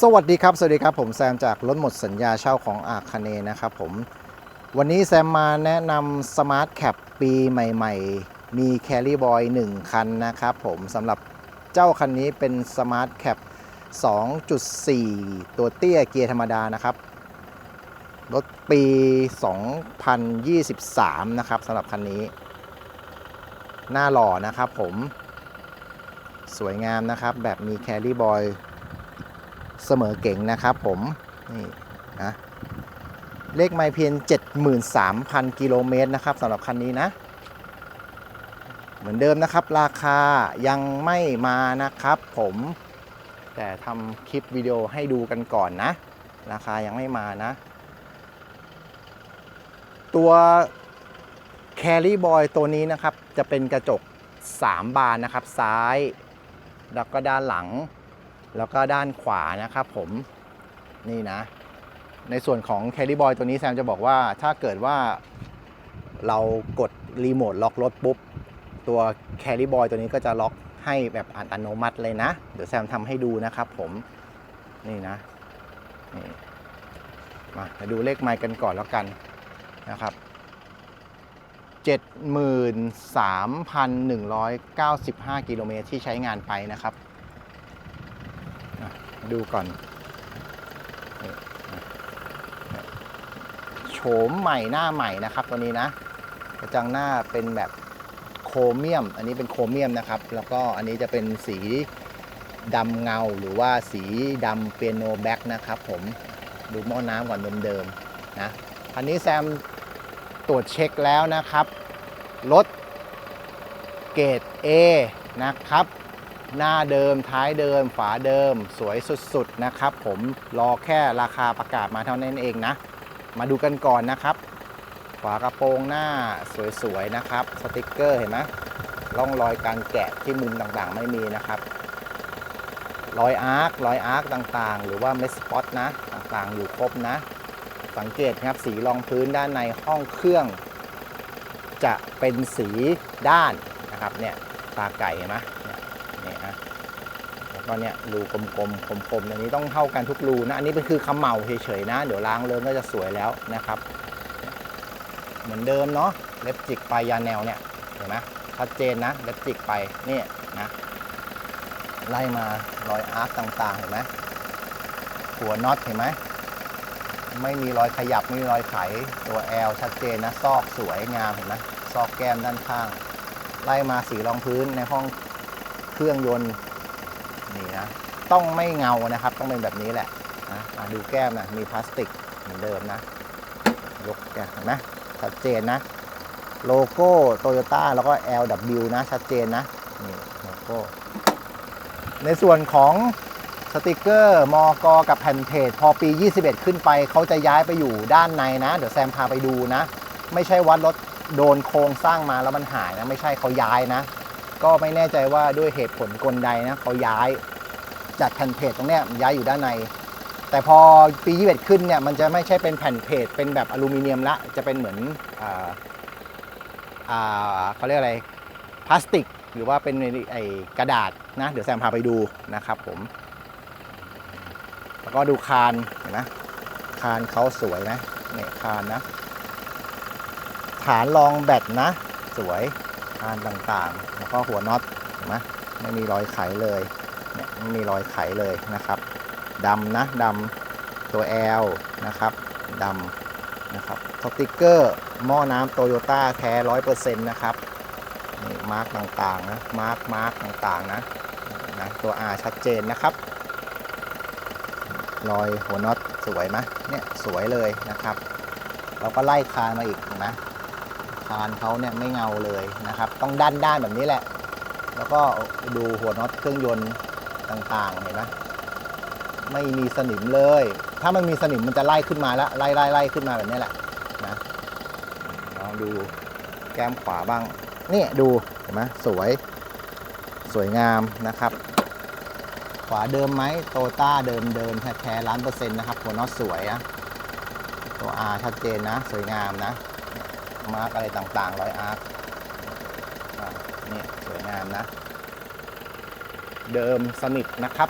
สวัสดีครับ สวัสดีครับ ผมแซมจากรถหมดสัญญาเช่าของอาคเนนะครับผม วันนี้แซมมาแนะนำสมาร์ทแคปปีใหม่ ๆ มีแคล r ่บอย1 คันนะครับผมสำหรับเจ้าคันนี้เป็นสมาร์ทแคป2.4 ตัวเตี้ยเกียร์ธรรมดานะครับ รถปี 2023 นะครับสำหรับคันนี้ หน้าหล่อนะครับผม สวยงามนะครับ แบบมีแคล r ่บอย เสมอเก่งนะครับผมนี่นะเลขไม่เพียง73,000 กิโลเมตรนะครับสำหรับคันนี้นะ เหมือนเดิมนะครับ ราคายังไม่มานะครับผมแต่ทำคลิปวิดีโอให้ดูกันก่อนนะ ราคายังไม่มานะ ตัว Carry Boy ตัวนี้นะครับ จะเป็นกระจก 3 บานนะครับ ซ้าย แล้วก็ด้านหลัง แล้วก็ด้านขวานะครับผมนี่นะ ในส่วนของ Carry Boy ตัวนี้แซมจะบอกว่าถ้าเกิดว่าเรากดรีโมทล็อกรถปุ๊บ ตัว Carry Boy ตัวนี้ก็จะล็อกให้แบบอัตโนมัติเลยนะ เดี๋ยวแซมทำให้ดูนะครับผมนี่นะนี่มามาดูเลขไมล์กันก่อนแล้วกันนะครับ 73,195 กิโลเมตรที่ใช้งานไปนะครับ ดูก่อนโฉมใหม่หน้าใหม่นะครับตัวนี้นะกระจังหน้าเป็นแบบโครเมียม อันนี้เป็นโครเมียมนะครับ แล้วก็อันนี้จะเป็นสีดำเงาหรือว่าสีดำเปียโนแบ็กนะครับผมดูหม้อน้ำก่อนเดิมๆนะอันนี้แซมตรวจเช็คแล้วนะครับรถเกรด A นะครับ หน้าเดิมท้ายเดิม ฝาเดิม สวยสุดๆนะครับ ผมรอแค่ราคาประกาศมาเท่านั้นเองนะ มาดูกันก่อนนะครับ ฝากระโปรงหน้าสวยๆนะครับ สติกเกอร์เห็นไหมร่องรอยการแกะที่มุมต่างๆ ไม่มีนะครับรอยอาร์ครอยอาร์คต่างๆ หรือว่าเมสสปอตนะต่างๆ อยู่ครบนะ สังเกตครับสีรองพื้นด้านในห้องเครื่อง จะเป็นสีด้านนะครับเนี่ยตาไก่เห็นไหมเนี่ยเนี่ยนะแล้ว ก็เนี่ยรูกลมๆคมๆอันนี้ต้องเท่ากันทุกรูนะอันนี้เป็นคือคำเหมาเฉยๆนะ เดี๋ยวล้างเลิงก็จะสวยแล้วนะครับ เหมือนเดิมเนาะเล็บจิกไปยาแนวเนี่ยเห็นไหมชัดเจนนะเล็บจิกไปเนี่ยนะไล่มารอยอาร์คต่างๆเห็นไหมหัวน็อตเห็นไหมไม่มีรอยขยับไม่มีรอยไขตัวแอลชัดเจนนะซอกสวยงามเห็นไหมซอกแก้มด้านข้าง ไล่มาสีรองพื้นในห้องเครื่องยนต์ ต้องไม่เงานะครับ ต้องเป็นแบบนี้แหละนะดูแก้มนะมีพลาสติกเหมือนเดิมนะ ยกแกะเห็นไหมชัดเจนนะ โลโก้โตโยต้าแล้วก็ LW นะ ชัดเจนนะนี่โลโก้ในส่วนของสติกเกอร์มอกอกับแผ่นเพจพอปี 21 ขึ้นไป เขาจะย้ายไปอยู่ด้านในนะ เดี๋ยวแซมพาไปดูนะ ไม่ใช่วัดรถโดนโครงสร้างมาแล้วมันหายนะ ไม่ใช่เขาย้ายนะ ก็ไม่แน่ใจว่าด้วยเหตุผลกลใดนะเขาย้าย จากแผ่นเพจตรงเนี้ยย้ายอยู่ด้านใน แต่พอปี21ขึ้นเนี่ยมันจะไม่ใช่เป็นแผ่นเพจเป็นแบบอลูมิเนียมละจะเป็นเหมือนอ่าอ่าเขาเรียกอะไรพลาสติก หรือว่าเป็นไอ้กระดาษนะเดี๋ยวแซมพาไปดูนะครับผม แล้วก็ดูคานเห็นไหมคานเขาสวยนะเนี่ยคานนะฐานรองแบตนะ สวยคานต่างๆ แล้วก็หัวน็อตเห็นไหมไม่มีรอยไขเลยเนี่ย ไม่มีรอยไขเลยนะครับดำนะดำตัว L นะครับดำนะครับสติกเกอร์หม้อน้ำโตโยต้าแท้ร้อยเปอร์เซ็นต์นะครับนี่มาร์กต่างๆนะมาร์กมาร์กต่างๆนะนะตัว R ชัดเจนนะครับ รอยหัวน็อตสวยไหมเนี่ยสวยเลยนะครับ เราก็ไล่คานมาอีกนไหมคานเขาเนี่ยไม่เงาเลยนะครับ ต้องด้านด้านๆแบบนี้แหละ แล้วก็ดูหัวน็อตเครื่องยนต์ ต่างๆเห็นไหมไม่มีสนิมเลย ถ้ามันมีสนิมมันจะไล่ขึ้นมาแล้วไล่ไล่ไล่ขึ้นมาแบบนี้แหละนะลองดูแก้มขวาบ้างนี่ดูเห็นไหมสวยสวยงามนะครับ ขวาเดิมไหมโตต้าเดิมเดิมแท้แท้ล้านเปอร์เซ็นต์นะครับหัวน็อตสวยนะตัว R ชัดเจนนะ สวยงามนะ มาร์กอะไรต่างๆรอยอาร์คนี่สวยงามนะ เดิมสนิทนะครับ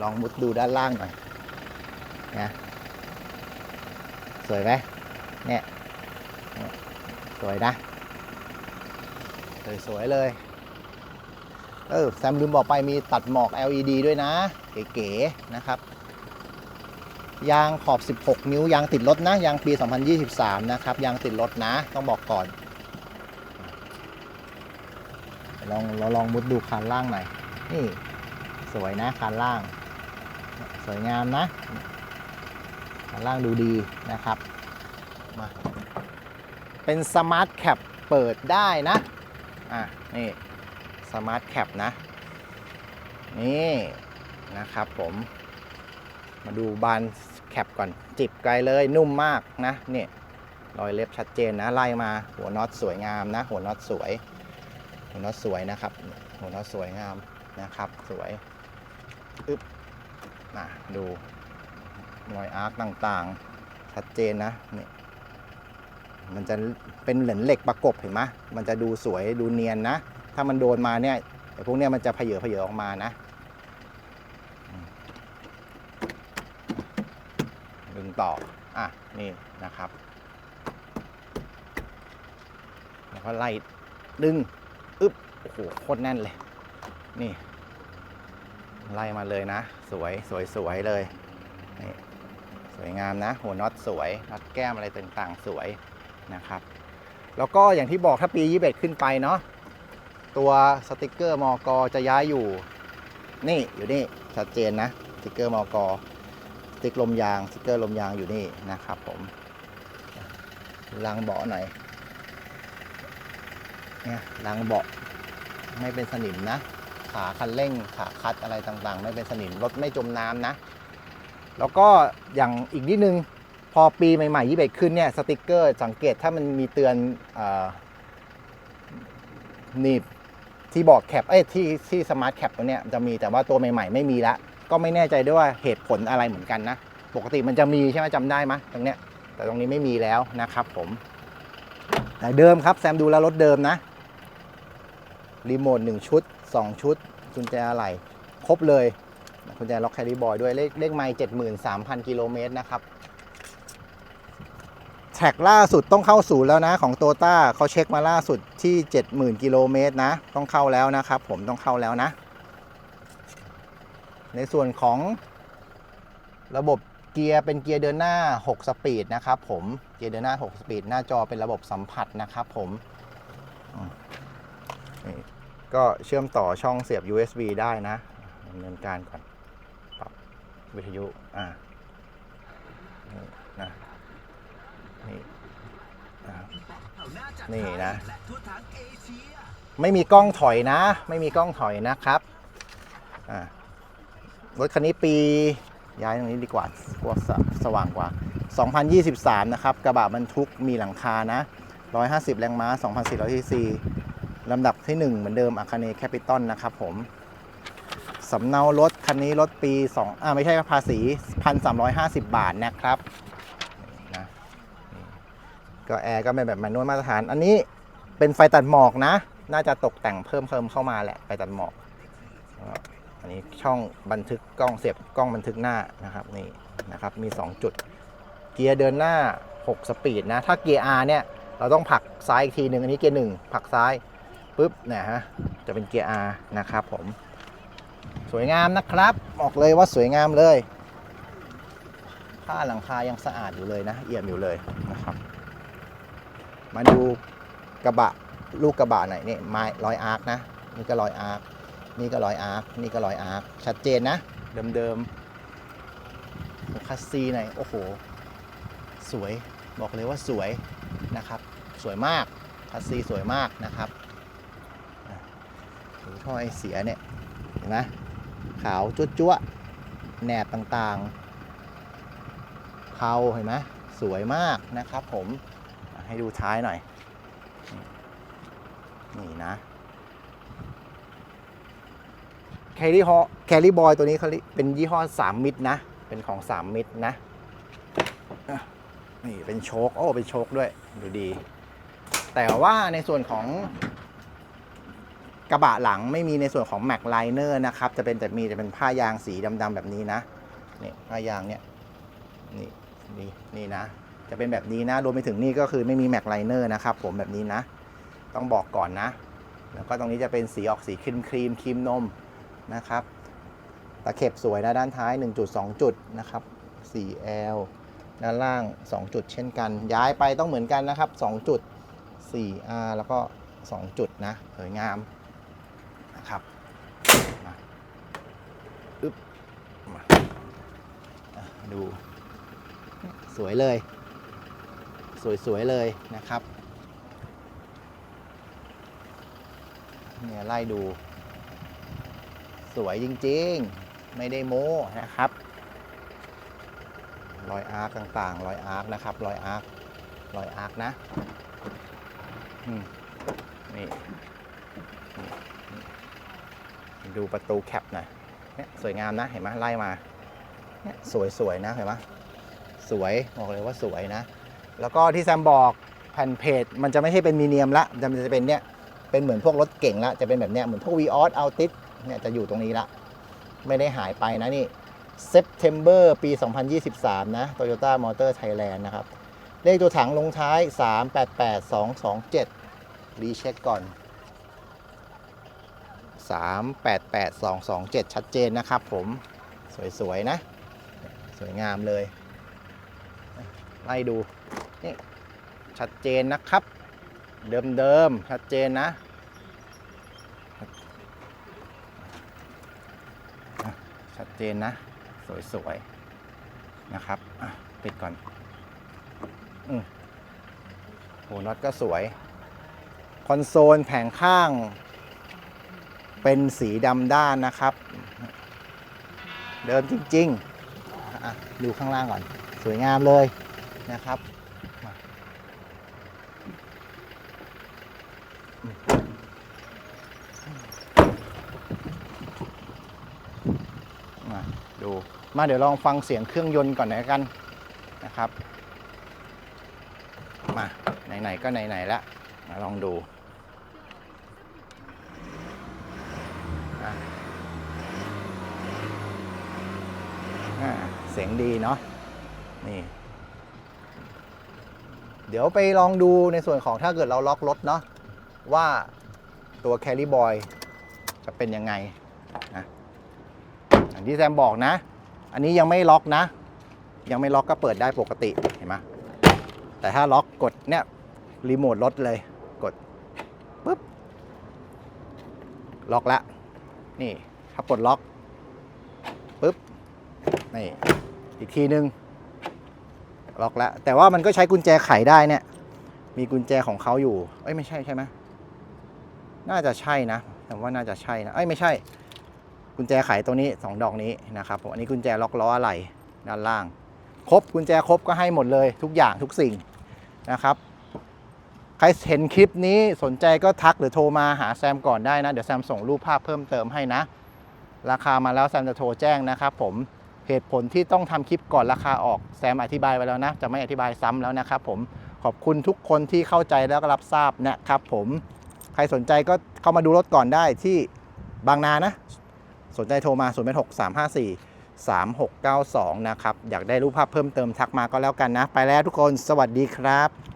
ลองมุดดูด้านล่างหน่อยนะสวยไหมเนี่ยสวยนะ สวยๆเลย เออแซมลืมบอกไปมีตัดหมอก LED ด้วยนะ เก๋ๆนะครับยางขอบ 16 นิ้วยางติดรถนะ ยางปี 2023 นะครับ ยางติดรถนะ ต้องบอกก่อน ลองเราลองมุดดูคานล่างหน่อย นี่สวยนะคานล่าง สวยงามนะคานล่างดูดีนะครับมาเป็นสมาร์ทแคปเปิดได้นะ อะ นี่สมาร์ทแคปนะ นี่นะครับผม มาดูบานแคปก่อน จิบไกลเลยนุ่มมากนะเนี่ยรอยเล็บชัดเจนนะ ไล่มาหัวน็อตสวยงามนะ หัวน็อตสวย หัวน็อตสวยนะครับ หัวน็อตสวยงามนะครับ สวยอึ๊บมาดูรอยอาร์คต่างๆ ชัดเจนนะนี่มันจะเป็นเหลนเหล็กประกบเห็นไหมมันจะดูสวยดูเนียนนะ ถ้ามันโดนมาเนี่ยไอ้พวกเนี้ยมันจะเพเยอเพเยอออกมานะดึงต่อ อะ นี่นะครับ แล้วก็ไล่ดึง โอ้โหโคตรแน่นเลย นี่ ไล่มาเลยนะ สวยสวยสวยเลยนี่สวยงามนะ หัวน็อตสวยน็อตแก้มอะไรต่างๆ สวยนะครับ แล้วก็อย่างที่บอกถ้าปี 21 ขึ้นไปเนาะตัวสติกเกอร์มอกจะย้ายอยู่ นี่อยู่นี่ชัดเจนนะสติกเกอร์มอกสติกลมยางสติกเกอร์ลมยางอยู่นี่นะครับผมล้างเบาะหน่อยเนี่ยล้างเบาะ ไม่เป็นสนิมนะ ขาคันเร่งขาคัดอะไรต่างๆ ไม่เป็นสนิมรถไม่จมน้ำนะ แล้วก็อย่างอีกนิดนึงพอปีใหม่ๆยี่สิบขึ้นเนี่ยสติกเกอร์สังเกตถ้ามันมีเตือนหนีบที่บอร์ดแคปเอ้ยที่ที่สมาร์ทแคปตัวเนี้ยจะมีแต่ว่าตัวใหม่ๆ ไม่มีละก็ไม่แน่ใจด้วยว่าเหตุผลอะไรเหมือนกันนะ ปกติมันจะมีใช่ไหมจำได้ไหมตรงเนี้ยแต่ตรงนี้ไม่มีแล้วนะครับผมแต่เดิมครับแซมดูแลรถเดิมนะ รีโมท1ชุด 2 ชุดกุญแจอะไหล่ครบเลยกุญแจล็อกแคริบอยด้วยเลขเลขไม่73,000 กิโลเมตรนะครับแท็กล่าสุดต้องเข้าศูนย์แล้วนะของโตต้าเขาเช็คมาล่าสุดที่ 70,000 กิโลเมตรนะ ต้องเข้าแล้วนะครับ ผมต้องเข้าแล้วนะ ในส่วนของระบบเกียร์เป็นเกียร์เดินหน้า 6 สปีดนะครับผมเกียร์เดินหน้า 6 สปีด หน้าจอเป็นระบบสัมผัสนะครับผม ก็เชื่อมต่อช่องเสียบ USB ได้นะดำเนินการก่อนปรับวิทยุอ่านี่นะนี่นี่นะ ไม่มีกล้องถอยนะ ไม่มีกล้องถอยนะครับอ่ารถคันนี้ปีย้ายตรงนี้ดีกว่ากลัวสสว่างกว่า 2023 นะครับ กระบะบรรทุกมีหลังคานะ 150 แรงม้า 2,400ซีซี ลำดับที่ 1 เหมือนเดิมอาคาเนแคปิตอลนะครับผมสำเนารถคันนี้รถปี2อ่าไม่ใช่ภาษี 1,350 บาทนะครับนี่นะก็แอร์ก็เป็นแบบมนนวลมาตรฐาน อันนี้เป็นไฟตัดหมอกนะ น่าจะตกแต่งเพิ่มเพิ่มเข้ามาแหละไฟตัดหมอก อันนี้ช่องบันทึกกล้องเสียบกล้องบันทึกหน้านะครับนี่นะครับมี 2 จุด เกียร์เดินหน้า 6 สปีดนะ ถ้าเกียร์ R เนี่ยเราต้องผลักซ้ายอีกทีหนึ่งอันนี้เกียร์หนึ่งผลักซ้าย ปุ๊บเนี่ยฮะจะเป็นเกียร์ R นะครับผมสวยงามนะครับ บอกเลยว่าสวยงามเลยผ้าหลังคายังสะอาดอยู่เลยนะเอี่ยมอยู่เลยนะครับ มาดูกระบะลูกกระบะหน่อยนี่ไม้รอยอาร์คนะนี่ก็รอยอาร์คนี่ก็รอยอาร์คนี่ก็รอยอาร์คชัดเจนนะเดิมๆคัสซีหน่อยโอ้โห สวยบอกเลยว่าสวยนะครับ สวยมากคัสซีสวยมากนะครับ ท่อไอเสียเนี่ยเห็นไหมขาวจั๊วๆแหนบต่างๆเทาเห็นไหมสวยมากนะครับผมให้ดูท้ายหน่อย นี่นะแคลรี่ฮอแคลรี่บอยตัวนี้เขาเป็นยี่ห้อ 3 มิตรนะ เป็นของ 3 มิตรนะอะนี่เป็นโชคโอ้เป็นโชคด้วย ดูดี แต่ว่าในส่วนของ กระบะหลังไม่มีในส่วนของแม็กไลเนอร์นะครับ จะเป็นแต่มีจะเป็นผ้ายางสีดำๆแบบนี้นะนี่ผ้ายางเนี่ยนี่นี่นี่นะ จะเป็นแบบนี้นะรวมไปถึงนี่ก็คือไม่มีแม็กไลเนอร์นะครับผมแบบนี้นะ ต้องบอกก่อนนะ แล้วก็ตรงนี้จะเป็นสีออกสีครีมครีมครีมนมนะครับตะเข็บสวยนะด้านท้าย 1.2 จุดนะครับ 4L ด้านล่าง 2 จุดเช่นกัน ย้ายไปต้องเหมือนกันนะครับ 2 จุด 4R แล้วก็ 2 จุดนะสวยงาม นะครับมาอึ๊บมาดูสวยเลย สวยๆเลยนะครับเนี่ยไล่ดู สวยจริงๆ ไม่ได้โม้นะครับ รอยอาร์กต่างๆ รอยอาร์กนะครับ รอยอาร์กรอยอาร์กนะ อืม นี่ ดูประตูแคปหน่อยเนี่ยสวยงามนะเห็นไหมไล่มาเนี่ยสวยๆนะเห็นไหมสวยบอกเลยว่าสวยนะ แล้วก็ที่แซมบอกแผ่นเพจมันจะไม่ใช่เป็นมีเนียมละมันจะเป็นเนี่ยเป็นเหมือนพวกรถเก่งละจะเป็นแบบเนี้ยเหมือนพวก v ีออสเอัลติสเนี่ยจะอยู่ตรงนี้ละ ไม่ได้หายไปนะนี่ September ปี 2023 นะ Toyota Motor Thailand นะครับ เลขตัวถังลงท้าย 388227 รีเช็คก่อน 388227 ชัดเจนนะครับผมสวยๆนะ สวยงามเลย ไล่ดูนี่ชัดเจนนะครับ เดิมๆ ชัดเจนนะชัดเจนนะ สวยๆ นะครับปิดก่อนอืมโหน็อตก็สวย คอนโซลแผงข้าง เป็นสีดำด้านนะครับ เดิมจริงๆอดูข้างล่างก่อน สวยงามเลยนะครับมาดูมาเดี๋ยวลองฟังเสียงเครื่องยนต์ก่อนนะกันนะครับ มาไหนๆก็ไหนๆแล้วมาลองดูอะอ่าเสี ยงดีเนาะนี่ เดี๋ยวไปลองดูในส่วนของถ้าเกิดเราล็อกรถเนาะว่าตัว Carry Boy จะเป็นยังไงนะอย่างที่แซมบอกนะ อันนี้ยังไม่ล็อกนะ ยังไม่ล็อกก็เปิดได้ปกติเห็นไหมแต่ถ้าล็อกกดเนี่ยรีโมทรถเลยกดปุ๊บล็อกแล้วนี่ถ้ากดล็อกปุ๊บนี่ อีกทีนึงล็อกแล้วแต่ว่ามันก็ใช้กุญแจไขได้เนี่ย มีกุญแจของเขาอยู่ เอ้ยไม่ใช่ใช่ไหมน่าจะใช่นะแต่ว่าน่าจะใช่นะเอ้ยไม่ใช่ กุญแจไขตัวนี้ 2 ดอกนี้นะครับผมอันนี้กุญแจล็อกล้ออะไรด้านล่าง ครบกุญแจครบก็ให้หมดเลย ทุกอย่างทุกสิ่งนะครับใครเห็นคลิปนี้สนใจก็ทักหรือโทรมาหาแซมก่อนได้นะ เดี๋ยวแซมส่งรูปภาพเพิ่มเติมให้นะ ราคามาแล้วแซมจะโทรแจ้งนะครับผม เหตุผลที่ต้องทำคลิปก่อนราคาออกแซมอธิบายไว้แล้วนะ จะไม่อธิบายซ้ำแล้วนะครับผมขอบคุณทุกคนที่เข้าใจแล้วก็รับทราบนะครับผมใครสนใจก็เข้ามาดูรถก่อนได้ที่บางนานะ สนใจโทรมา0 8 6 3 5 4 3 6 9 2 นะครับ อยากได้รูปภาพเพิ่มเติมทักมาก็แล้วกันนะ ไปแล้วทุกคนสวัสดีครับ